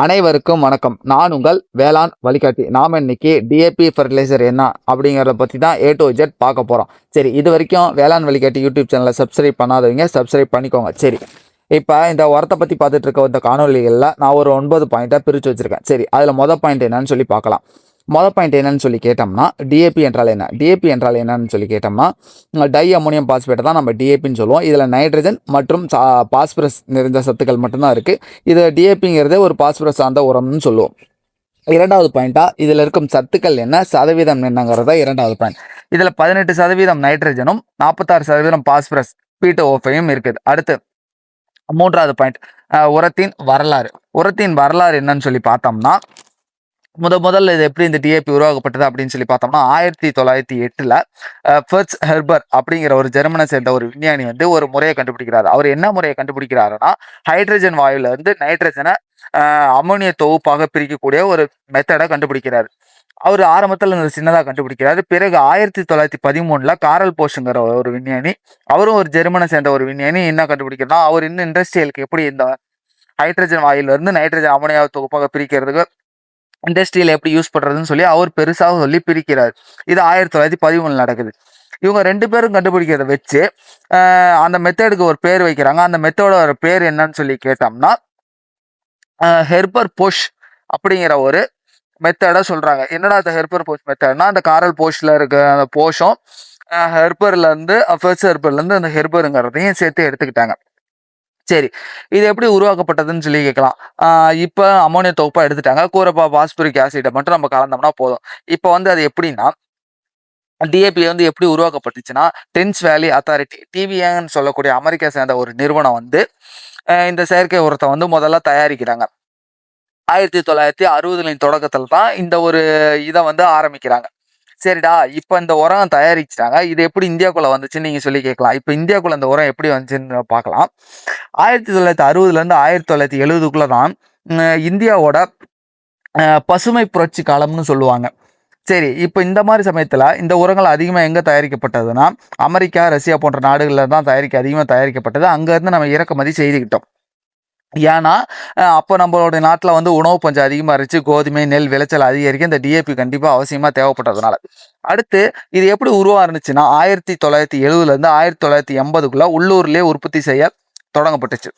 அனைவருக்கும் வணக்கம். நான் உங்கள் வேளாண் வழிகாட்டி. நாம் இன்னைக்கு டிஏபி ஃபர்டிலைசர் என்ன அப்படிங்கிறத பற்றி தான் ஏ டு ஜெட் பார்க்க போகிறோம் சரி இது வரைக்கும் வேளாண் வழிகாட்டி யூடியூப் சேனலை சப்ஸ்கிரைப் பண்ணாதவங்க சப்ஸ்கிரைப் பண்ணிக்கோங்க. சரி இப்போ இந்த உரத்தை பற்றி பார்த்துட்டு இருக்க இந்த காணொலிகளில் நான் ஒரு ஒன்பது பாயிண்ட்டாக பிரித்து வச்சுருக்கேன். சரி அதில் மொதல் பாயிண்ட் என்னன்னு சொல்லி பார்க்கலாம். மொதல் பாயிண்ட் என்னன்னு சொல்லி கேட்டோம்னா டிஏபி என்றால் என்ன? டிஏபி என்றால் என்னன்னு சொல்லி கேட்டோம்னா டை அமோனியம் பாஸ்பேட்டை தான் நம்ம டிஏபின்னு சொல்லுவோம். இதில் நைட்ரஜன் மற்றும் பாஸ்பரஸ் நிறைந்த சத்துக்கள் மட்டும்தான் இருக்குது இது டிஏபிங்கிறதே ஒரு பாஸ்பரஸ் சார்ந்த உரம்னு சொல்லுவோம். இரண்டாவது பாயிண்ட்டாக இதில் இருக்கும் சத்துக்கள் என்ன? சதவீதம் என்னங்கிறத இரண்டாவது பாயிண்ட் இதில் பதினெட்டு சதவீதம் நைட்ரஜனும் நாற்பத்தாறு சதவீதம் பாஸ்பரஸ் பீட்டோஃபையும் இருக்குது. அடுத்து மூன்றாவது பாயிண்ட் உரத்தின் வரலாறு. உரத்தின் வரலாறு என்னன்னு சொல்லி பார்த்தோம்னா முத முதல்ல இது எப்படி இந்த டிஏபி உருவாக்கப்பட்டது அப்படின்னு சொல்லி பார்த்தோம்னா ஆயிரத்தி தொள்ளாயிரத்தி எட்டில் ஃபர்ட்ஸ் ஹெர்பர் அப்படிங்கிற ஒரு ஜெர்மனை சேர்ந்த ஒரு விஞ்ஞானி வந்து ஒரு முறையை கண்டுபிடிக்கிறார். அவர் என்ன முறையை கண்டுபிடிக்கிறாருன்னா ஹைட்ரஜன் வாயுல இருந்து நைட்ரஜனை அமோனிய தொகுப்பாக பிரிக்கக்கூடிய ஒரு மெத்தடை கண்டுபிடிக்கிறார். அவர் ஆரம்பத்தில் இந்த சின்னதாக கண்டுபிடிக்கிறாரு. பிறகு ஆயிரத்தி தொள்ளாயிரத்தி பதிமூணுல காரல் போஷுங்கிற ஒரு விஞ்ஞானி அவரும் ஒரு ஜெர்மனை சேர்ந்த ஒரு விஞ்ஞானி என்ன கண்டுபிடிக்கிறனா அவர் இன்னும் இண்டஸ்ட்ரியலுக்கு எப்படி இந்த ஹைட்ரஜன் வாயுல இருந்து நைட்ரஜன் அமோனியா தொகுப்பாக பிரிக்கிறதுக்கு இண்டஸ்ட்ரியில் எப்படி யூஸ் பண்ணுறதுன்னு சொல்லி அவர் பெருசாக சொல்லி பிரிக்கிறார். இது ஆயிரத்தி தொள்ளாயிரத்தி பதிமூணு நடக்குது. இவங்க ரெண்டு பேரும் கண்டுபிடிக்கிறத வச்சு அந்த மெத்தடுக்கு ஒரு பேர் வைக்கிறாங்க. அந்த மெத்தடோட பேர் என்னன்னு சொல்லி கேட்டோம்னா ஹெர்பர் போஷ் அப்படிங்கிற ஒரு மெத்தடை சொல்கிறாங்க என்னடா அந்த ஹெர்பர் போஷ் மெத்தட்னா அந்த காரல் போஷில் இருக்க அந்த போஷம் ஹெர்பர்லேருந்து ஃபர்ஸ்ட் ஹெர்பர்லேருந்து அந்த ஹெர்பருங்கிறதையும் சேர்த்து எடுத்துக்கிட்டாங்க. சரி இது எப்படி உருவாக்கப்பட்டதுன்னு சொல்லி கேட்கலாம். இப்போ அமோனிய தொகுப்பாக எடுத்துட்டாங்க. கூரப்பா பாஸ்பரிக் ஆசிட்டை மட்டும் நம்ம கலந்தோம்னா போதும். இப்போ வந்து அது எப்படின்னா டிஏபி வந்து எப்படி உருவாக்கப்பட்டுச்சுன்னா டென்ஸ் வேலி அத்தாரிட்டி டிவிஏன்னு சொல்லக்கூடிய அமெரிக்கா சேர்ந்த ஒரு நிறுவனம் வந்து இந்த செயற்கை உரத்தை வந்து முதல்ல தயாரிக்கிறாங்க. ஆயிரத்தி தொள்ளாயிரத்தி அறுபதுகளின் தொடக்கத்தில் தான் இந்த ஒரு இதை வந்து ஆரம்பிக்கிறாங்க. சரிடா இப்போ இந்த உரம் தயாரிச்சிட்டாங்க. இது எப்படி இந்தியாக்குள்ள வந்துச்சுன்னு நீங்கள் சொல்லி கேட்கலாம். இப்போ இந்தியாக்குள்ள இந்த உரம் எப்படி வந்துச்சுன்னு பார்க்கலாம். ஆயிரத்தி தொள்ளாயிரத்தி அறுபதுலேருந்து ஆயிரத்தி தொள்ளாயிரத்தி எழுபதுக்குள்ள தான் இந்தியாவோட பசுமை புரட்சி காலம்னு சொல்லுவாங்க. சரி இப்போ இந்த மாதிரி சமயத்தில் இந்த உரங்கள் அதிகமாக எங்கே தயாரிக்கப்பட்டதுன்னா அமெரிக்கா ரஷ்யா போன்ற நாடுகளில் தான் தயாரிக்க அதிகமாக தயாரிக்கப்பட்டது. அங்கேருந்து நம்ம இறக்குமதி செய்துக்கிட்டோம். ஏன்னா அப்போ நம்மளோட நாட்டில் வந்து உணவு பஞ்சம் அதிகமாக இருந்துச்சு. கோதுமை நெல் விளைச்சல் அதிகரிக்க இந்த டிஏபி கண்டிப்பாக அவசியமாக தேவைப்பட்டதுனால. அடுத்து இது எப்படி உருவாக இருந்துச்சுன்னா ஆயிரத்தி தொள்ளாயிரத்தி எழுபதுலேருந்து ஆயிரத்தி தொள்ளாயிரத்தி எண்பதுக்குள்ளே உள்ளூர்லேயே உற்பத்தி செய்ய தொடங்கப்பட்டுச்சு.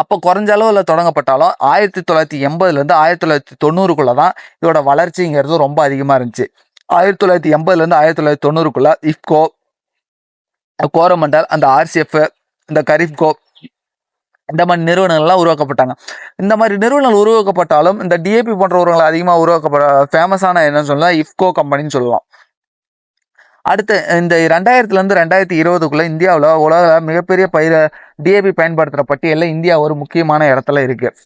அப்போ குறைஞ்ச அளவில் தொடங்கப்பட்டாலும் ஆயிரத்தி தொள்ளாயிரத்தி எண்பதுலேருந்து ஆயிரத்தி தொள்ளாயிரத்தி தொண்ணூறுக்குள்ள தான் இதோட வளர்ச்சிங்கிறது ரொம்ப அதிகமாக இருந்துச்சு. ஆயிரத்தி தொள்ளாயிரத்தி எண்பதுலேருந்து ஆயிரத்தி தொள்ளாயிரத்தி தொண்ணூறுக்குள்ளே இஃப்கோ கோரமண்டல் அந்த ஆர்சிஎஃப் இந்த கரிஃப்கோ இந்த மாதிரி நிறுவனங்கள்லாம் உருவாக்கப்பட்டாங்க. இந்த மாதிரி நிறுவனங்கள் உருவாக்கப்பட்டாலும் இந்த டிஏபி போன்ற உருவங்கள் அதிகமாக உருவாக்கப்பட ஃபேமஸான என்னன்னு சொல்லலாம் இஃப்கோ கம்பெனின்னு சொல்லலாம். அடுத்து இந்த ரெண்டாயிரத்துலேருந்து ரெண்டாயிரத்தி இருபதுக்குள்ளே இந்தியாவில் உலக மிகப்பெரிய பயிர டிஏபி பயன்படுத்துகிற பட்டியலில் இந்தியா ஒரு முக்கியமான இடத்துல இருக்குது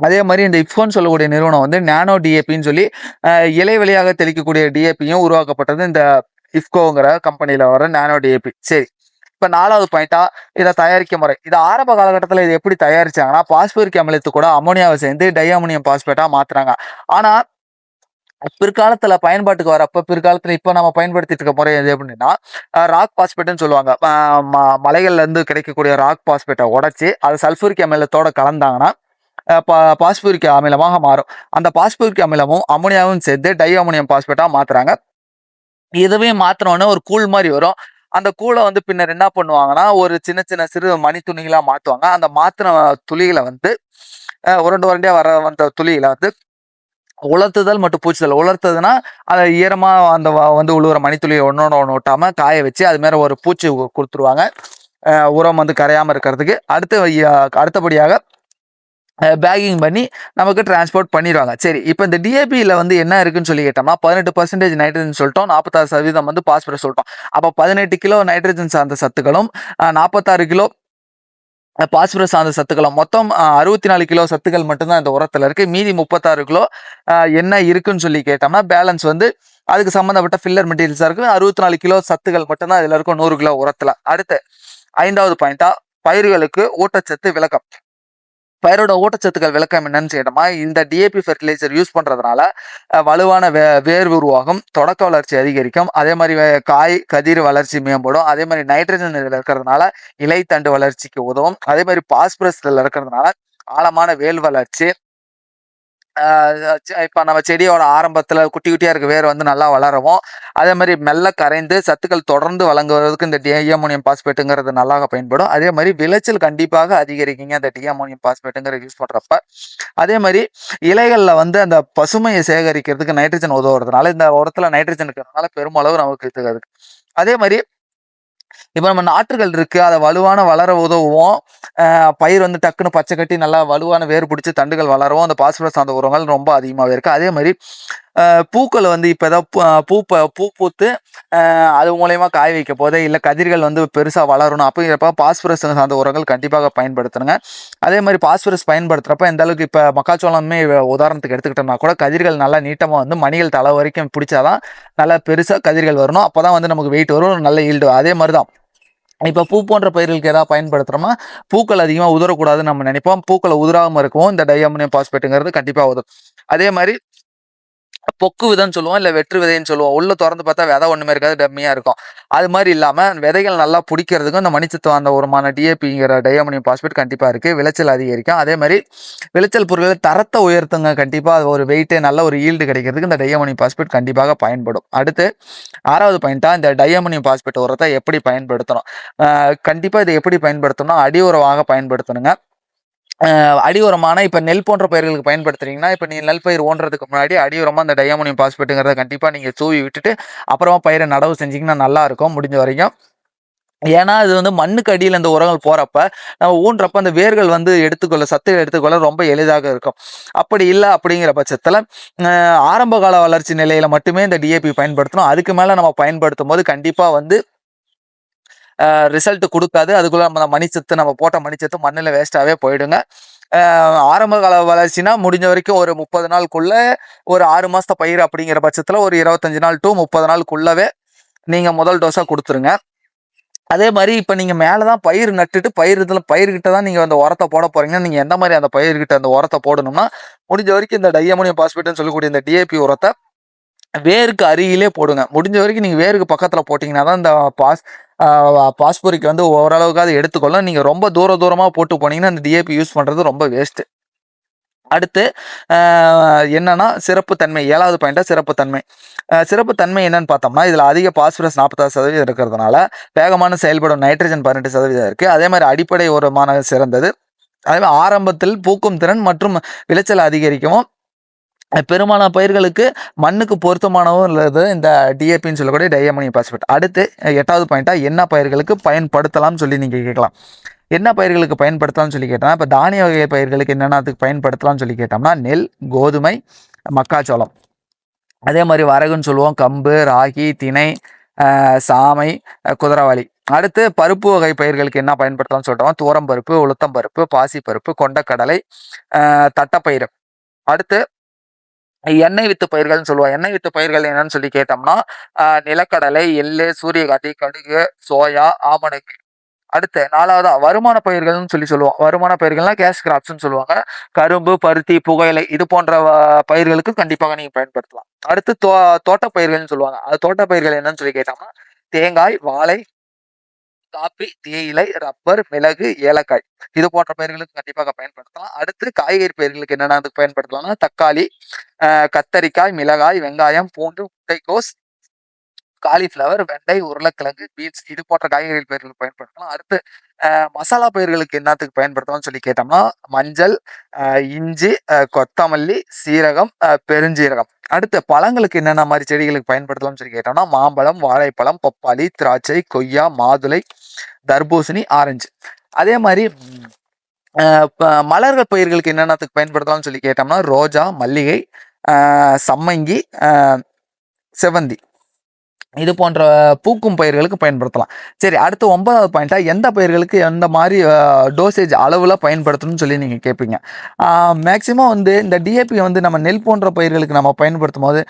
அதே மாதிரி இந்த இஃப்கோன்னு சொல்லக்கூடிய நிறுவனம் வந்து நானோ டிஏபின்னு சொல்லி இலை வழியாக தெளிக்கக்கூடிய டிஏபியும் உருவாக்கப்பட்டது இந்த இஃப்கோங்கிற கம்பெனியில் வர நானோ டிஏபி சரி. இப்போ நாலாவது பாயிண்டா இதை தயாரிக்க முறை. இது ஆரம்ப காலகட்டத்தில் இது எப்படி தயாரிச்சாங்கன்னா பாஸ்பரிக் அமிலத்து கூட அமோனியாவை சேர்ந்து டை அமோனியம் பாஸ்பேட்டாக மாத்துறாங்க. ஆனால் பிற்காலத்துல பயன்பாட்டுக்கு வரப்ப பிற்காலத்துல இப்ப நம்ம பயன்படுத்திட்டு இருக்க முறை எது அப்படின்னா ராக் பாஸ்பேட்னு சொல்லுவாங்க. மலைகள்ல இருந்து கிடைக்கக்கூடிய ராக் பாஸ்பேட்டை உடைச்சு அது சல்ஃபூரிக் அமிலத்தோட கலந்தாங்கன்னா பாஸ்பூரிக் அமிலமாக மாறும். அந்த பாஸ்பூரிக் அமிலமும் அமோனியாவும் சேர்ந்து டை அமோனியம் பாஸ்பேட்டாக மாத்துறாங்க. இதுவே மாத்தினோடனே ஒரு கூழ் மாதிரி வரும். அந்த கூழை வந்து பின்னர் என்ன பண்ணுவாங்கன்னா ஒரு சின்ன சின்ன சிறு மணி துணிகளாக மாற்றுவாங்க அந்த மாத்தின துளிகளை வந்து உருண்டு உரண்டியாக வர வந்த துளிகளை வந்து உலர்த்துதல் மற்றும் பூச்சிதல். உலர்த்ததுன்னா அதை ஈரமாக அந்த வந்து உழுவுற மணித்துளியை ஒன்றோட ஒன்று ஒட்டாமல் காய வச்சு அது ஒரு பூச்சி கொடுத்துருவாங்க. உரம் வந்து கரையாமல் இருக்கிறதுக்கு. அடுத்து அடுத்தபடியாக பேக்கிங் பண்ணி நமக்கு டிரான்ஸ்போர்ட் பண்ணிடுவாங்க. சரி இப்போ இந்த டிஏபியில் வந்து என்ன இருக்குன்னு சொல்லி கேட்டோம்னா பதினெட்டு பர்சன்டேஜ் நைட்ரஜன் சொல்லிட்டோம் நாற்பத்தாறு சதவீதம் வந்து பாஸ்பரஸ் சொல்லிட்டோம். அப்போ பதினெட்டு கிலோ நைட்ரஜன் சார்ந்த சத்துக்களும் நாற்பத்தாறு கிலோ பாஸ்பரஸ் சார்ந்த சத்துக்களும் மொத்தம் அறுபத்தி நாலு கிலோ சத்துக்கள் மட்டும்தான் இந்த உரத்தில் இருக்குது மீதி முப்பத்தாறு கிலோ என்ன இருக்குன்னு சொல்லி கேட்டோம்னா பேலன்ஸ் வந்து அதுக்கு சம்மந்தப்பட்ட ஃபில்லர் மெட்டீரியல்ஸாக இருக்கும். அறுபத்தி நாலு கிலோ சத்துக்கள் மட்டும்தான் இதில் இருக்கும் நூறு கிலோ உரத்தில். அடுத்து ஐந்தாவது பாயிண்டா பயிர்களுக்கு ஊட்டச்சத்து விளக்கம். பயிரோட ஊட்டச்சத்துக்கள் விளக்கம் என்னன்னு கேட்டோமா இந்த டிஏபி ஃபெர்டிலைசர் யூஸ் பண்ணுறதுனால வலுவான வே வேர் உருவாகும் தொடக்க வளர்ச்சி அதிகரிக்கும். அதே மாதிரி காய் கதிர் வளர்ச்சி மேம்படும். அதே மாதிரி நைட்ரஜன் இதில் இருக்கிறதுனால இலைத்தண்டு வளர்ச்சிக்கு உதவும். அதே மாதிரி பாஸ்பரஸ் இதில் இருக்கிறதுனால ஆழமான வேல் வளர்ச்சி இப்போ நம்ம செடியோட ஆரம்பத்தில் குட்டி குட்டியாக இருக்க வேர் வந்து நல்லா வளரவும். அதே மாதிரி மெல்ல கரைந்து சத்துக்கள் தொடர்ந்து வழங்குவதற்கு இந்த டிஎமோனியம் பாஸ்பேட்டுங்கிறது நல்லா பயன்படும். அதே மாதிரி விளைச்சல் கண்டிப்பாக அதிகரிக்குங்க அந்த டிஎமோனியம் பாஸ்பேட்டுங்கிறது யூஸ் பண்ணுறப்ப அதே மாதிரி இலைகளில் வந்து அந்த பசுமையை சேகரிக்கிறதுக்கு நைட்ரஜன் உதவுறதுனால இந்த உரத்தில் நைட்ரஜன் இருக்கிறதுனால பெருமளவு நமக்கு இது அதே மாதிரி இப்போ நம்ம நாற்றுகள் இருக்குது அதை வலுவான வளர உதவும் பயிர் வந்து டக்குன்னு பச்சை கட்டி நல்லா வலுவான வேர் பிடிச்சி தண்டுகள் வளரவும். அந்த பாஸ்பரஸ் அந்த உரங்கள் ரொம்ப அதிகமாகவே இருக்குது அதே மாதிரி பூக்களை வந்து இப்போ ஏதாவது பூ பூ ப- பூ பூத்து அது மூலயமா காய வைக்க போதே இல்லை கதிர்கள் வந்து பெருசாக வளரணும். அப்படிங்கிறப்ப பாஸ்பரஸ் சார்ந்த உரங்கள் கண்டிப்பாக பயன்படுத்தணுங்க. அதே மாதிரி பாஸ்பரஸ் பயன்படுத்துகிறப்ப எந்த அளவுக்கு இப்போ மக்காச்சோளமே உதாரணத்துக்கு எடுத்துக்கிட்டோம்னா கூட கதிர்கள் நல்லா நீட்டமாக வந்து மணிகள் தலை வரைக்கும் பிடிச்சாதான் நல்லா பெருசாக கதிர்கள் வரணும். அப்போ தான் வந்து நமக்கு வெயிட் வரும். நல்ல ஈல்டு அதே மாதிரி தான் இப்போ பூ போன்ற பயிர்களுக்கு எதாவது பயன்படுத்துகிறோமா பூக்கள் அதிகமாக உதறக்கூடாதுன்னு நம்ம நினைப்போம். பூக்களை உதறாமல் இருக்கும் இந்த டையமோனியம் பாஸ்பேட்டுங்கிறது கண்டிப்பாக உதவும் அதே மாதிரி பொக்கு விதைன்னு சொல்லுவோம் இல்லை வெற்று விதைன்னு சொல்லுவோம். உள்ள திறந்து பார்த்தா விதை ஒன்றுமே இருக்காது டம்மியாக இருக்கும். அது மாதிரி இல்லாமல் விதைகள் நல்லா பிடிக்கிறதுக்கும் இந்த மணிச்சத்து அந்த உரமான டிஏபிங்கிற டயமோனியம் பாஸ்பேட் கண்டிப்பாக இருக்குது விளைச்சல் அதிகரிக்கும். அதே மாதிரி விளைச்சல் பொருட்கள் தரத்தை உயர்த்துங்க. கண்டிப்பாக ஒரு வெயிட்டே நல்ல ஒரு ஈல்டு கிடைக்கிறதுக்கு இந்த டயமோனியம் பாஸ்பேட் கண்டிப்பாக பயன்படும். அடுத்து ஆறாவது பாயிண்ட்டாக இந்த டயமோனியம் பாஸ்பேட் உரத்தை எப்படி பயன்படுத்தணும்? கண்டிப்பாக இதை எப்படி பயன்படுத்தணும் அடி உரமாக பயன்படுத்தணுங்க. அடியுரமான இப்போ நெல் போன்ற பயிர்களுக்கு பயன்படுத்துறீங்கன்னா இப்போ நீங்கள் நெல் பயிர் ஓண்டுறதுக்கு முன்னாடி அடியுரமாக அந்த டையமோனியம் பாஸ்பேட்டுங்கிறத கண்டிப்பாக நீங்கள் தூவி விட்டுட்டு அப்புறமா பயிரை நடவு செஞ்சிங்கன்னா நல்லா இருக்கும் முடிஞ்ச வரைக்கும். ஏன்னா இது வந்து மண்ணுக்கு அடியில் இந்த உரங்கள் போகிறப்ப நம்ம ஊன்றப்ப அந்த வேர்கள் வந்து எடுத்துக்கொள்ள சத்துகள் எடுத்துக்கொள்ள ரொம்ப எளிதாக இருக்கும். அப்படி இல்லை அப்படிங்கிற பட்சத்தில் ஆரம்ப கால வளர்ச்சி நிலையில் மட்டுமே இந்த டிஏபி பயன்படுத்தணும். அதுக்கு மேலே நம்ம பயன்படுத்தும் போது கண்டிப்பாக வந்து ரிசல்ட் கொடுக்காது. அதுக்குள்ள நம்ம அந்த மணிச்சத்து நம்ம போட்ட மணிச்சத்து மண்ணில் வேஸ்ட்டாகவே போயிடுங்க. ஆரம்ப கால வளர்ச்சினா முடிஞ்ச வரைக்கும் ஒரு முப்பது நாளுக்குள்ள ஒரு ஆறு மாசத்த பயிர் அப்படிங்கிற பட்சத்தில் ஒரு இருபத்தஞ்சு நாள் டு முப்பது நாளுக்குள்ளவே நீங்கள் முதல் டோஸாக கொடுத்துருங்க. அதே மாதிரி இப்போ நீங்கள் மேலே தான் பயிர் நட்டுட்டு பயிர் இதில் பயிர்கிட்ட தான் நீங்கள் அந்த உரத்தை போட போகிறீங்கன்னா நீங்கள் எந்த மாதிரி அந்த பயிர்கிட்ட அந்த உரத்தை போடணும்னா முடிஞ்ச வரைக்கும் இந்த டையமோனியம் பாஸ்பேட்டுன்னு சொல்லக்கூடிய இந்த டிஏபி உரத்தை வேருக்கு அருகிலே போடுங்க. முடிஞ்ச வரைக்கும் நீங்கள் வேருக்கு பக்கத்தில் போட்டிங்கன்னா தான் இந்த பாஸ் பாஸ்போரிக் வந்து ஓரளவுக்கு அது எடுத்துக்கொள்ளும். நீங்கள் ரொம்ப தூர தூரமாக போட்டு போனீங்கன்னா அந்த டிஏபி யூஸ் பண்ணுறது ரொம்ப வேஸ்ட்டு அடுத்து என்னன்னா சிறப்புத்தன்மை ஏழாவது பாயிண்டா சிறப்புத்தன்மை சிறப்புத்தன்மை என்னன்னு பார்த்தோம்னா இதில் அதிக பாஸ்பரஸ் நாற்பத்தாறு சதவீதம் இருக்கிறதுனால வேகமான செயல்படும் நைட்ரஜன் பன்னெண்டு சதவீதம் இருக்குது அதே மாதிரி அடிப்படை உரமான சிறந்தது. அதே மாதிரி ஆரம்பத்தில் பூக்கும் திறன் மற்றும் விளைச்சல் அதிகரிக்கவும் பெரும்பாலான பயிர்களுக்கு மண்ணுக்கு பொருத்தமானவும் உள்ளது இந்த டிஏபின்னு சொல்லக்கூடிய டையமோனியம் பாஸ்பேட் அடுத்து எட்டாவது பாயிண்ட்டாக என்ன பயிர்களுக்கு பயன்படுத்தலாம்னு சொல்லி நீங்கள் கேட்கலாம். என்ன பயிர்களுக்கு பயன்படுத்தலாம்னு சொல்லி கேட்டோம்னா இப்போ தானிய வகை பயிர்களுக்கு என்னென்ன அதுக்கு பயன்படுத்தலாம்னு சொல்லி கேட்டோம்னா நெல் கோதுமை மக்காச்சோளம். அதே மாதிரி வரகுன்னு சொல்லுவோம் கம்பு ராகி திணை சாமை குதிரவாளி அடுத்து பருப்பு வகை பயிர்களுக்கு என்ன பயன்படுத்தலாம்னு சொல்லிட்டோம் தூரம் பருப்பு உளுத்தம் பருப்பு பாசி பருப்பு கொண்டக்கடலை தட்டப்பயிறு. அடுத்து எண்ணெய் வித்து பயிர்கள்னு சொல்லுவோம் எண்ணெய் வித்து பயிர்கள் என்னன்னு சொல்லி கேட்டோம்னா நிலக்கடலை எள்ளு சூரியகாந்தி கடுகு சோயா ஆமணக்கு. அடுத்து நாலாவதா வருமான பயிர்கள்னு சொல்லி சொல்லுவோம். வருமான பயிர்கள்னா கேஷ் கிராப்ஸ்னு சொல்லுவாங்க. கரும்பு பருத்தி புகையிலை இது போன்ற வ- பயிர்களுக்கு கண்டிப்பாக நீங்கள் பயன்படுத்தலாம். அடுத்து தோ தோட்ட பயிர்கள்னு சொல்லுவாங்க. அது தோட்ட பயிர்கள் என்னன்னு சொல்லி கேட்டோம்னா தேங்காய் வாழை காப்பி தேயிலை ரப்பர் மிளகு ஏலக்காய். இது போன்ற பயிர்களுக்கு கண்டிப்பாக பயன்படுத்தலாம். அடுத்து காய்கறி பயிர்களுக்கு என்னென்ன அதுக்கு பயன்படுத்தலாம்னா தக்காளி ஆஹ் கத்தரிக்காய் மிளகாய் வெங்காயம் பூண்டு முட்டைக்கோஸ் காலிஃப்ளவர் வெண்டை உருளைக்கிழங்கு பீன்ஸ் இது போன்ற காய்கறி பயிர்களுக்கு பயன்படுத்தலாம். அடுத்து மசாலா பயிர்களுக்கு என்னத்துக்கு பயன்படுத்தலாம்னு சொல்லி கேட்டோம்னா மஞ்சள் இஞ்சி கொத்தமல்லி சீரகம் பெருஞ்சீரகம். அடுத்து பழங்களுக்கு என்னென்ன மாதிரி செடிகளுக்கு பயன்படுத்தலாம்னு சொல்லி கேட்டோம்னா மாம்பழம் வாழைப்பழம் பப்பாளி திராட்சை கொய்யா மாதுளை தர்பூசணி ஆரஞ்சு. அதே மாதிரி மலர்கள் பயிர்களுக்கு என்னென்னத்துக்கு பயன்படுத்தலாம்னு சொல்லி கேட்டோம்னா ரோஜா மல்லிகை சம்மங்கி செவந்தி இது போன்ற பூக்கும் பயிர்களுக்கு பயன்படுத்தலாம். சரி அடுத்து ஒன்பதாவது பாயிண்ட்டாக எந்த பயிர்களுக்கு எந்த மாதிரி டோசேஜ் அளவில் பயன்படுத்தணும்னு சொல்லி நீங்கள் கேட்பீங்க மேக்சிமம் வந்து இந்த டிஏபி வந்து நம்ம நெல் போன்ற பயிர்களுக்கு நம்ம பயன்படுத்தும் போது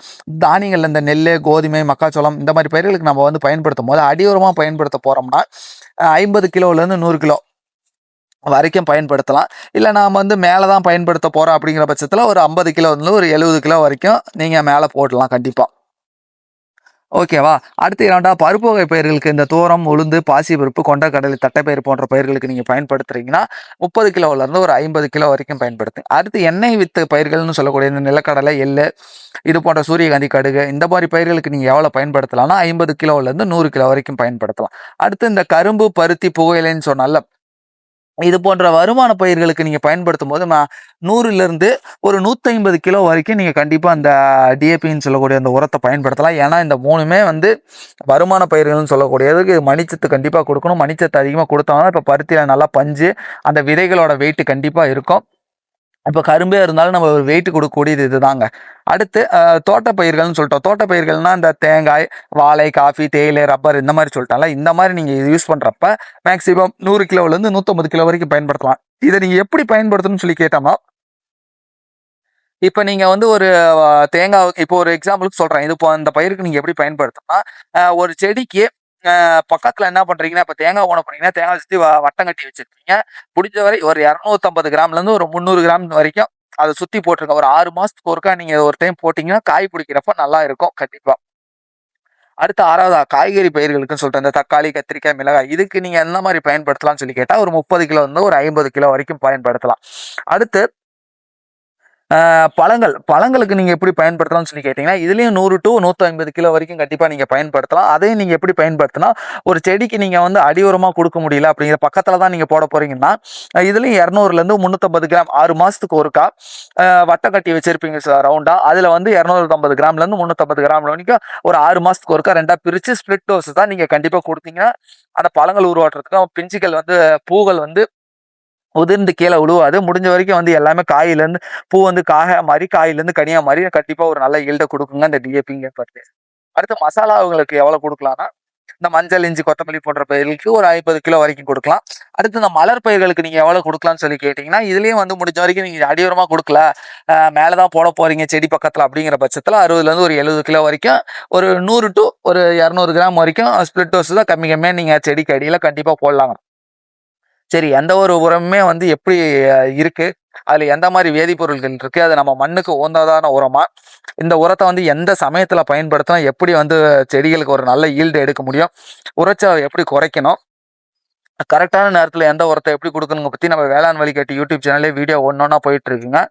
தானியங்கள் இந்த நெல் கோதுமை மக்காச்சோளம் இந்த மாதிரி பயிர்களுக்கு நம்ம வந்து பயன்படுத்தும் போது அடியோரமாக பயன்படுத்த போகிறோம்னா ஐம்பது கிலோலேருந்து நூறு கிலோ வரைக்கும் பயன்படுத்தலாம். இல்லை நாம் வந்து மேலே தான் பயன்படுத்த போகிறோம் அப்படிங்கிற பட்சத்தில் ஒரு ஐம்பது கிலோ வந்து ஒரு எழுபது கிலோ வரைக்கும் நீங்கள் மேலே போடலாம் கண்டிப்பாக ஓகேவா? அடுத்து இரண்டா பருப்பு வகை பயிர்களுக்கு இந்த தோரம் உளுந்து பாசி பருப்பு கொண்டக்கடலை தட்டைப்பயிர் போன்ற பயிர்களுக்கு நீங்கள் பயன்படுத்துறீங்கன்னா முப்பது கிலோவிலேருந்து ஒரு ஐம்பது கிலோ வரைக்கும் பயன்படுத்துங்க. அடுத்து எண்ணெய் வித்து பயிர்கள்னு சொல்லக்கூடிய இந்த நிலக்கடலை எள்ளு இது போன்ற சூரியகாந்தி கடுகு இந்த மாதிரி பயிர்களுக்கு நீங்கள் எவ்வளோ பயன்படுத்தலாம்னா ஐம்பது கிலோவிலேருந்து நூறு கிலோ வரைக்கும் பயன்படுத்தலாம். அடுத்து இந்த கரும்பு பருத்தி புகையிலைன்னு சொன்னால இது போன்ற வருமான பயிர்களுக்கு நீங்கள் பயன்படுத்தும் போது நூறுலேருந்து ஒரு நூற்றி கிலோ வரைக்கும் நீங்கள் கண்டிப்பாக அந்த டிஏபின்னு சொல்லக்கூடிய அந்த உரத்தை பயன்படுத்தலாம். ஏன்னா இந்த மூணுமே வந்து வருமான பயிர்கள்னு சொல்லக்கூடியதுக்கு மணிச்சத்து கண்டிப்பாக கொடுக்கணும். மணிச்சத்து அதிகமாக கொடுத்தாங்கன்னா இப்போ பருத்தியில் நல்லா பஞ்சு அந்த விதைகளோட வெயிட் கண்டிப்பாக இருக்கும். இப்போ கரும்பே இருந்தாலும் நம்ம ஒரு வெயிட் கொடுக்கக்கூடியது இதுதாங்க. அடுத்து தோட்டப்பயிர்கள்னு சொல்லிட்டோம். தோட்டப்பயிர்கள்னால் இந்த தேங்காய் வாழை காஃபி தேயிலை ரப்பர் இந்த மாதிரி சொல்லிட்டால இந்த மாதிரி நீங்கள் இது யூஸ் பண்ணுறப்ப மேக்ஸிமம் நூறு கிலோலேருந்து நூற்றம்பது கிலோ வரைக்கும் பயன்படுத்தலாம். இதை நீங்கள் எப்படி பயன்படுத்தணும்னு சொல்லி கேட்டோமா இப்போ நீங்கள் வந்து ஒரு தேங்காய் இப்போ ஒரு எக்ஸாம்பிளுக்கு சொல்கிறேன் இது இப்போ அந்த பயிருக்கு நீங்கள் எப்படி பயன்படுத்தணும்னா ஒரு செடிக்கு பக்கத்துல என்ன பண்றீங்கன்னா இப்போ தேங்காய் ஓன பண்ணீங்கன்னா தேங்காய் சுற்றி வட்டம் கட்டி வச்சிருக்கீங்க முடிஞ்சவரை ஒரு இரநூத்தம்பது கிராம்லேருந்து ஒரு முந்நூறு கிராம் வரைக்கும் அதை சுற்றி போட்டிருங்க. ஒரு ஆறு மாதத்துக்கு ஒருக்கா நீங்கள் ஒரு டைம் போட்டிங்கன்னா காய் பிடிக்கிறப்ப நல்லா இருக்கும் கண்டிப்பாக அடுத்து ஆறாவதா காய்கறி பயிர்களுக்குன்னு சொல்லிட்டு அந்த தக்காளி கத்திரிக்காய் மிளகாய் இதுக்கு நீங்கள் எந்த மாதிரி பயன்படுத்தலாம்னு சொல்லி கேட்டால் ஒரு முப்பது கிலோ வந்து ஒரு ஐம்பது கிலோ வரைக்கும் பயன்படுத்தலாம். அடுத்து பழங்கள். பழங்களுக்கு நீங்கள் எப்படி பயன்படுத்தலாம்னு சொல்லி கேட்டிங்கன்னா இதுலேயும் நூறு டு நூற்றி ஐம்பது கிலோ வரைக்கும் கண்டிப்பாக நீங்கள் பயன்படுத்தலாம். அதையும் நீங்கள் எப்படி பயன்படுத்தினா ஒரு செடிக்கு நீங்கள் வந்து அடி உரமாக கொடுக்க முடியல அப்படிங்கிற பக்கத்தில் தான் நீங்கள் போட போகிறீங்கன்னா இதுலேயும் இரநூறுலேருந்து முந்நூற்றம்பது கிராம் ஆறு மாதத்துக்கு ஒருக்கா வட்டை கட்டி வச்சிருப்பீங்க சார் ரவுண்டாக அதில் வந்து இரநூத்தம்பது கிராம்லேருந்து முந்நூற்றம்பது கிராம் வரைக்கும் ஒரு ஆறு மாதத்துக்கு ஒருக்கா ரெண்டாக பிரித்து ஸ்ப்ளிட் டோஸ் தான் நீங்கள் கண்டிப்பாக கொடுத்தீங்கன்னா அந்த பழங்கள் உருவாட்டுறதுக்கும் பிஞ்சுகள் வந்து பூகள் வந்து உதிர்ந்து கீழே விழுவாது முடிஞ்ச வரைக்கும் வந்து எல்லாமே காயிலேருந்து பூ வந்து காக மாதிரி காயிலேருந்து கனியா மாதிரி கண்டிப்பாக ஒரு நல்ல ஈல்டை கொடுக்குங்க இந்த டிஏபிங்க பருத்தி அடுத்து மசாலா உங்களுக்கு எவ்வளோ கொடுக்கலாம்னா இந்த மஞ்சள் இஞ்சி கொத்தமல்லி போன்ற பயிர்களுக்கு ஒரு ஐம்பது கிலோ வரைக்கும் கொடுக்கலாம். அடுத்து இந்த மலர் பயிர்களுக்கு நீங்கள் எவ்வளோ கொடுக்கலாம்னு சொல்லி கேட்டிங்கன்னா இதுலேயும் வந்து முடிஞ்ச வரைக்கும் நீங்கள் அடியோரமாக கொடுக்கல. மேலே தான் போட போகிறீங்க செடி பக்கத்தில் அப்படிங்கிற பட்சத்தில் அறுபதுலேருந்து ஒரு எழுபது கிலோ வரைக்கும் ஒரு நூறு டு ஒரு இரநூறு கிராம் வரைக்கும் ஸ்பிளிட் டோஸ் தான் கம்மி கம்மியாக நீங்கள் செடிக்கு அடியில் கண்டிப்பாக போடலாங்க. சரி எந்த ஒரு உரமுமே வந்து எப்படி இருக்கு? அதுல எந்த மாதிரி வேதிப்பொருட்கள் இருக்கு? அது நம்ம மண்ணுக்கு உகந்ததான உரமா? இந்த உரத்தை வந்து எந்த சமயத்துல பயன்படுத்தினா எப்படி வந்து செடிகளுக்கு ஒரு நல்ல ஈல்டு எடுக்க முடியும்? உரைச்சலை எப்படி குறைக்கணும்? கரெக்டான நேரத்தில் எந்த உரத்தை எப்படி கொடுக்கணுங்க பற்றி நம்ம வேளாண் வழிகாட்டி யூடியூப் சேனல்லே வீடியோ ஒன்று ஒன்றா போயிட்டு இருக்குங்க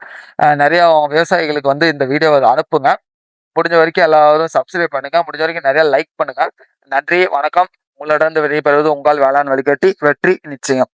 விவசாயிகளுக்கு வந்து இந்த வீடியோவை அனுப்புங்க. முடிஞ்ச வரைக்கும் எல்லாரும் சப்ஸ்கிரைப் பண்ணுங்க. முடிஞ்ச வரைக்கும் நிறைய லைக் பண்ணுங்க. நன்றி வணக்கம். உங்களிடம் விடைபெறுவது உங்கள் வேளாண் வழிகாட்டி வெற்றி நிச்சயம்.